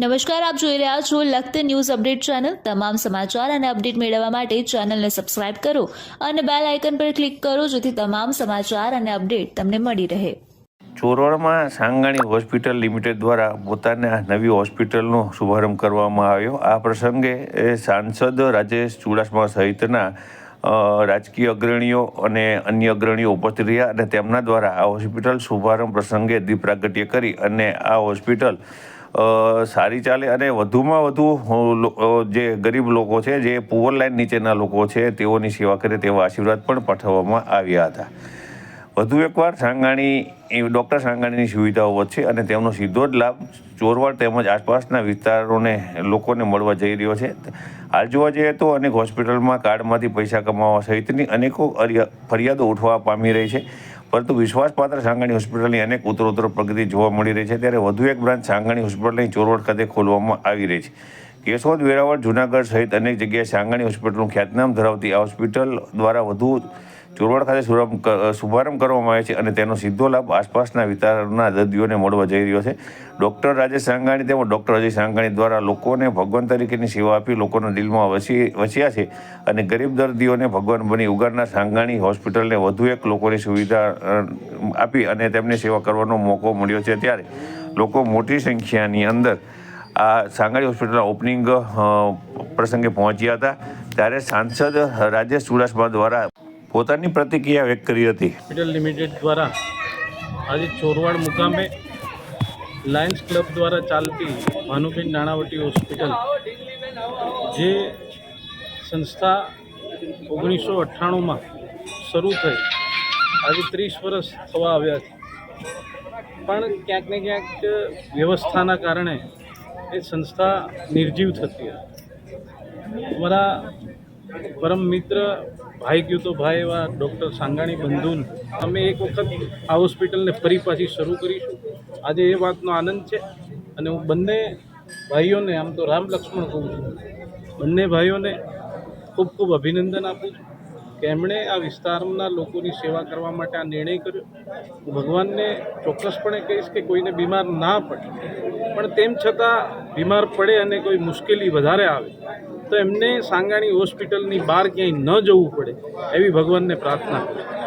નમસ્કાર, આપ જોઈ રહ્યા છો લખત ન્યૂઝ અપડેટ ચેનલ. તમામ સમાચાર અને અપડેટ મેળવવા માટે ચેનલને સબસ્ક્રાઇબ કરો અને બેલ આઇકન પર ક્લિક કરો જેથી તમામ સમાચાર અને અપડેટ તમને મળી રહે. ચોરોડમાં સાંગાણી હોસ્પિટલ લિમિટેડ દ્વારા પોતાના નવી હોસ્પિટલનો શુભારંભ કરવામાં આવ્યો. આ પ્રસંગે સાંસદ રાજેશ ચુડાસમા સહિતના રાજકીય અગ્રણીઓ અને અન્ય અગ્રણીઓ ઉપસ્થિત રહ્યા અને તેમના દ્વારા આ હોસ્પિટલ શુભારંભ પ્રસંગે દીપ પ્રાગટ્ય કરી અને આ હોસ્પિટલ સારી ચાલે અને વધુમાં વધુ જે ગરીબ લોકો છે, જે પુઅર લાઇન નીચેના લોકો છે, તેઓની સેવા કરે તેવા આશીર્વાદ પણ પાઠવવામાં આવ્યા હતા. વધુ એકવાર સાંગાણી ડૉક્ટર સાંગાણીની સુવિધાઓ વધશે અને તેમનો સીધો જ લાભ ચોરવાડ તેમજ આસપાસના વિસ્તારોને, લોકોને મળવા જઈ રહ્યો છે. હાલ જોવા જઈએ તો અનેક હોસ્પિટલમાં કાર્ડમાંથી પૈસા કમાવા સહિતની અનેકો ફરિયાદો ઉઠવા પામી રહી છે. પરંતુ વિશ્વાસપાત્ર સાંગાણી હોસ્પિટલની અનેક ઉત્તરોત્તર પ્રગતિ જોવા મળી રહી છે. ત્યારે વધુ એક બ્રાન્ચ સાંગાણી હોસ્પિટલની ચોરવડ ખાતે ખોલવામાં આવી રહી છે. કેશોદ વેરાવળ, જુનાગઢ સહિત અનેક જગ્યાએ સાંગાણી હોસ્પિટલનું ખ્યાતનામ ધરાવતી આ હોસ્પિટલ દ્વારા વધુ ચોરવાડ ખાતે શુભારંભ કરવામાં આવે છે અને તેનો સીધો લાભ આસપાસના વિસ્તારના દર્દીઓને મળવા જઈ રહ્યો છે. ડૉક્ટર રાજેશ સાંગાણી તેમજ ડૉક્ટર અજય સાંગાણી દ્વારા લોકોને ભગવાન તરીકેની સેવા આપી લોકોના દિલમાં વસી, વસ્યા છે અને ગરીબ દર્દીઓને ભગવાન બની ઉગાડનાર સાંગાણી હોસ્પિટલને વધુ એક લોકોની સુવિધા આપી અને તેમને સેવા કરવાનો મોકો મળ્યો છે. ત્યારે લોકો મોટી સંખ્યાની અંદર આ સાંગાળી હોસ્પિટલના ઓપનિંગ પ્રસંગે પહોંચ્યા હતા. ત્યારે સાંસદ રાજેશ ચુડાસમા દ્વારા પોતાની પ્રતિક્રિયા વ્યક્ત કરી હતી. હોસ્પિટલ લિમિટેડ દ્વારા આજે ચોરવાડ મુકામે લાયન્સ ક્લબ દ્વારા ચાલતી ભાનુબેન નાણાવટી હોસ્પિટલ, જે સંસ્થા ઓગણીસો અઠ્ઠાણુંમાં શરૂ થઈ. આજે ત્રીસ વર્ષ થવા આવ્યા છે. પણ ક્યાંક ને ક્યાંક વ્યવસ્થાના કારણે એ સંસ્થા નિર્જીવ થતી હતી. અમારા પરમ મિત્ર ભાઈ ગયું તો ભાઈ એવા ડૉક્ટર સાંગાણી બંધુન. અમે એક વખત આ હોસ્પિટલને ફરી પાછી શરૂ કરીશું. આજે એ વાતનો આનંદ છે અને હું બંને ભાઈઓને, આમ તો રામ લક્ષ્મણ કહું છું, બંને ભાઈઓને ખૂબ ખૂબ અભિનંદન આપું છું કે એમણે આ વિસ્તારના લોકોની સેવા કરવા માટે આ નિર્ણય કર્યો. હું ભગવાનને ચોક્કસપણે કહીશ કે કોઈને બીમાર ના પડે. પણ તેમ છતાં બીમાર પડે અને કોઈ મુશ્કેલી વધારે આવે, તો એમને સાંગાણી હોસ્પિટલની બહાર ક્યાંય ન જવું પડે, એવી ભગવાનને પ્રાર્થના કરું.